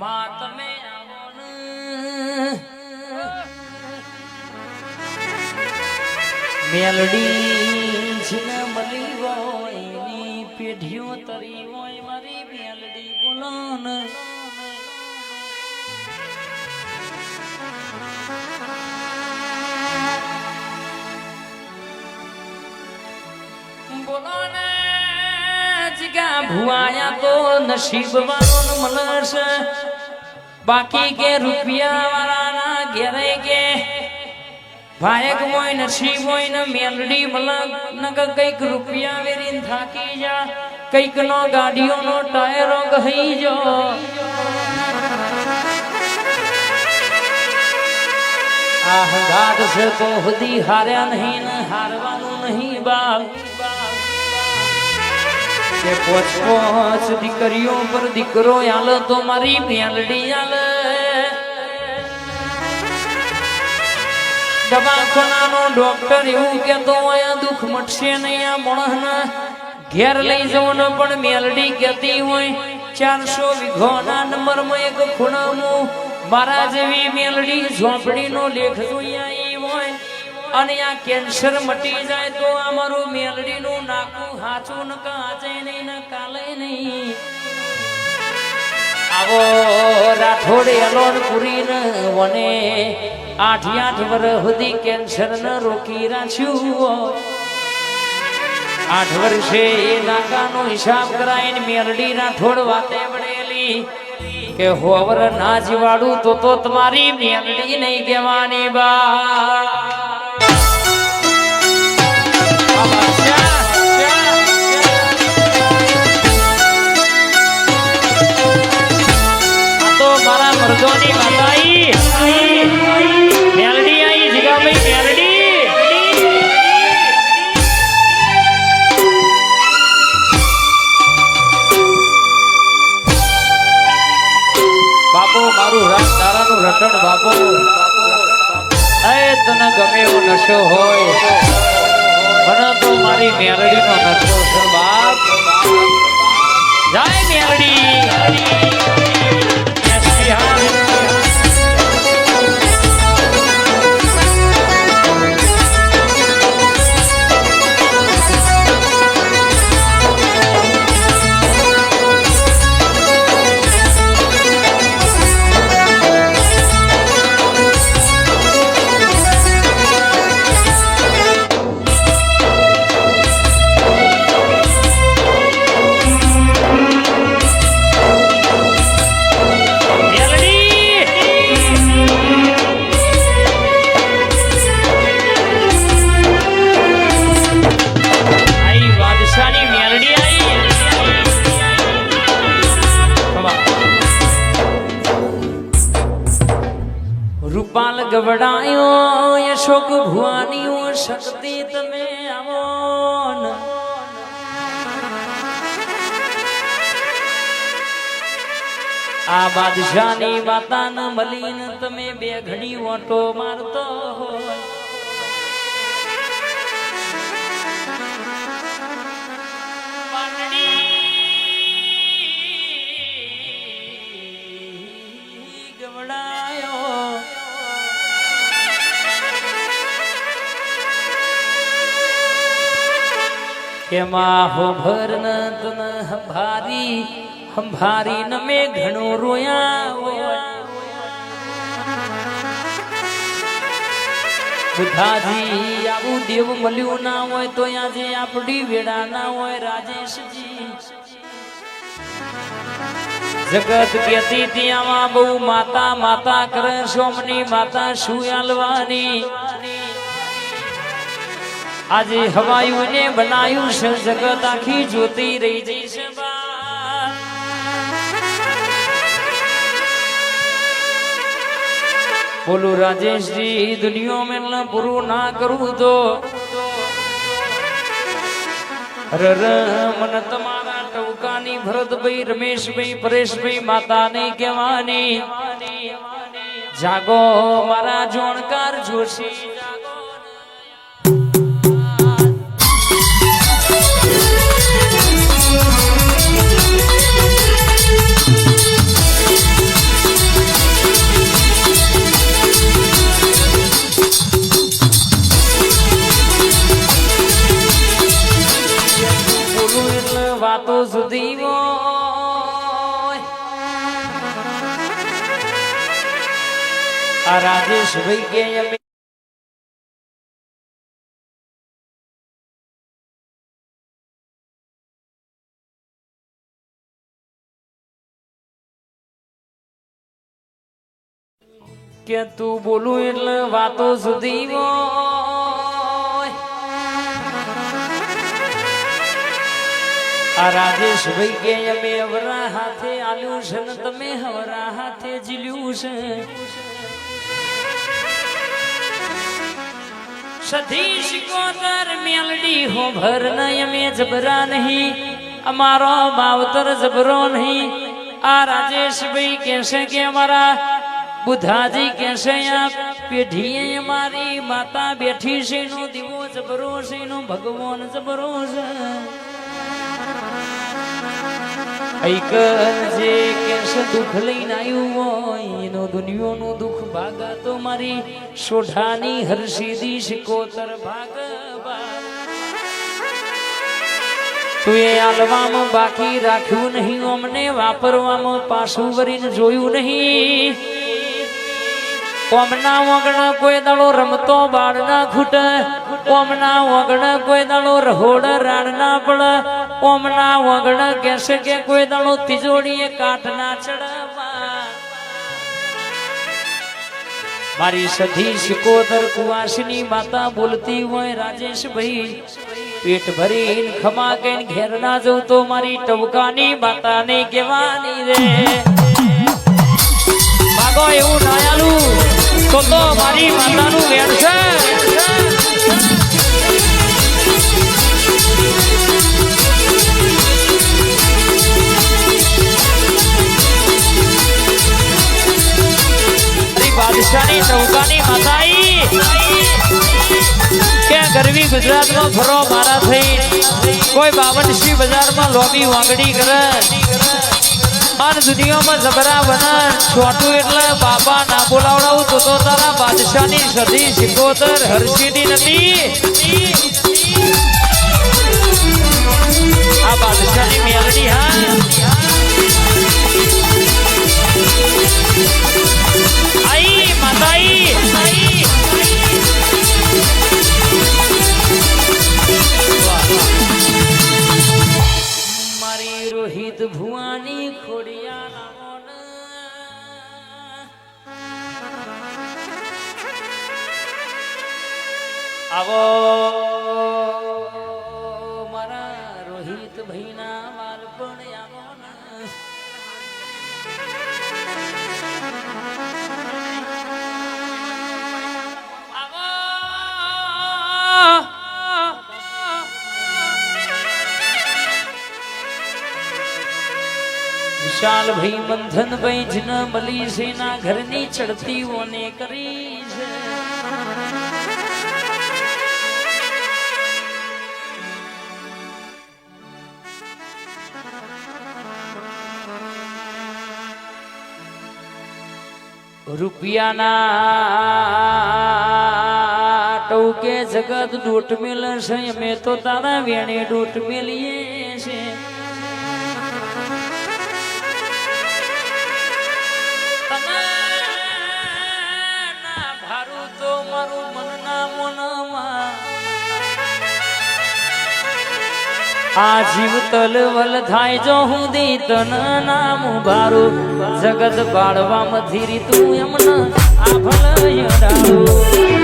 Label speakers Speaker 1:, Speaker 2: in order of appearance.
Speaker 1: માં તમે આવો ને. મેલડી છે ને મળી હોય, એની પેઢીઓ તરી હોય, મારી ને ને ભુવાયા તો નસીબ વાળો ને મળશે. બાકી કે રૂપિયા વાળાના ઘેરે કે ભાયક હોય, નસીબ હોય ને મેલડી મલક નગ કંઈક રૂપિયા વેરીને થાકી જા. કંઈક નો ગાડીઓનો ટાયરો ગહી જો. આહ ગાદ છે તો હુદી હાર્યા નહીં ને હારવાનું નહીં બાપ. કે પોચ પોચ દીકરીઓ પર દીકરો આલે તો મારી મેલડી આલે. દવાખાનાનો ડોક્ટર એવું કહેતો હોય, દુઃખ મટશે નહીં આ માણસને. ઘેર લઈ જવાનો પણ મેલડી કહેતી હોય, ચારસો વીઘોના નંબરમાં એક ખૂણામાં મારા જેવી મેલડી ઝોપડીનો લેખ જોઈ આવી અને આ કેન્સર મટી જાય તો અમારું મારું મેલડીનું નાકું હાચું ન કાચે નહીં, ને કાલે નહીં. આવો રાઠોડ એલોન પુરીને વને આઠ આઠ વર્ષ સુધી કેન્સર ન રોકી રાખ્યું. આઠ વર્ષે એ નાકાનો હિસાબ કરાઈને મેલડી રાઠોડ વાતે વળેલી કે હોવર ના જીવાડું તો તો તમારી મેલડી નહીં કહેવાની બા. એ ગમે એવો નશો હોય. મને તો મારી મેરડીનો નશો છે બાપ. જાય મેરડી. ગવડાયો, અશોક ભુવાની શક્તિ તમે આવો આ બાદશાહની માતાના મલીન તમે બે ઘડી ઓટો મારતો હોય. એમાં હો ભર ન તન હંભારી હંભારી ન મેં ઘણું રોયા બુધાજી આવું દેવ મળ્યું ના હોય તો આજે આપડી વેડા ના હોય રાજેશજી. જગત કેતી ત્યાં બહુ માતા માતા કરે સોમની માતા શું આલવાની? આજે હવાયું ને બનાયું છે જગત આખી જોતી રહી જઈ છે. બોલું રાજેશજી, દુનિયા મેં પૂરું ના કરું તો. અરે ર, મન તમારા ટવકાની ભરતભાઈ, રમેશભાઈ, પરેશભાઈ માતાની કહેવાની. જાગો મારા જોણકાર જોશી. આ રાજેશભાઈ કે અમે કે તું બોલું એટલે વાતો સુધી આ આ રાજેશભાઈ કે અમે અવરા હાથે આલ્યું છે ને તમે હવરા હાથે જીલ્યું છે. સધીશ કોતર મેલડી હો ભર નય મે જબરા નહીં, અમારો માવતર જબરો નહીં. આ રાજેશભાઈ કહેશે કે અમારા બુધાજી કહેશે, આ પેઢીએ મારી માતા બેઠી છે નો દીવો જબરો છે નો ભગવાન જબરો છે. ઐક જે કેસે દુઃખ લઈને આવ્યું હોય, એનો દુનિયાનું દુઃખ ભાગા તો મારી સોઢાની હર્ષિદી શિકોતર ભાગવા. તું એ આલવામાં બાકી રાખ્યું નહીં, અમને વાપરવામાં પાછું વરીને જોયું નહીં. ઓમના વગણ કોઈ દાડો રમતો બાળના ખૂટ કોમના વગણ કોઈ દાડો રહોડ રાડ ના પડે ઓમના વગણ કેસે કે કોઈ દાડો તિજોડીએ કાઠ ના ચડવા મારી સધી શિકોતર કુવાસની માતા બોલતી હોય રાજેશભાઈ, પેટ ભરીને ખમા કહીને ઘેર ના જવું તો મારી ટવકાની માતા ને કહેવાની રે. માગો એવું ના તો તો મારી માતાનું વેણ છે. ચૌકાની માતાઈ. કે ગરવી ગુજરાતમાં ફરો મારા થઈ. કોઈ બાવનશી બજારમાં લોબી વાંગડી કરે. અન દુનિયામાં જબરા બને. છોટું એટલે બાપા ના બોલાવડાવું તો તો તારા બાદશાહની સદી સિકોતર હર્ષીની નથી આ બાદશાહની મેલડી, હા. આઈ માતાઈ આઈ મારી રોહિત ભુવાની ખોડિયા નામોન આવો મારા રોહિત ભાઈના બાળપણ આવો ને વિશાલ ભાઈ બંધન ભાઈ જન મલી સેના ઘરની ચડતી ઓને કરી છે. રૂપિયાના ટોકે જગત દોટ મેલ છે અમે તો તારા વેણે દોટ મેલીએ. તો મારું મનના મનમાં. આ જીવ તલવલ થાય જો હું દી તન નામ ભારું જગત બાળવા મધીરી તું એમને આ ભલ ડાળું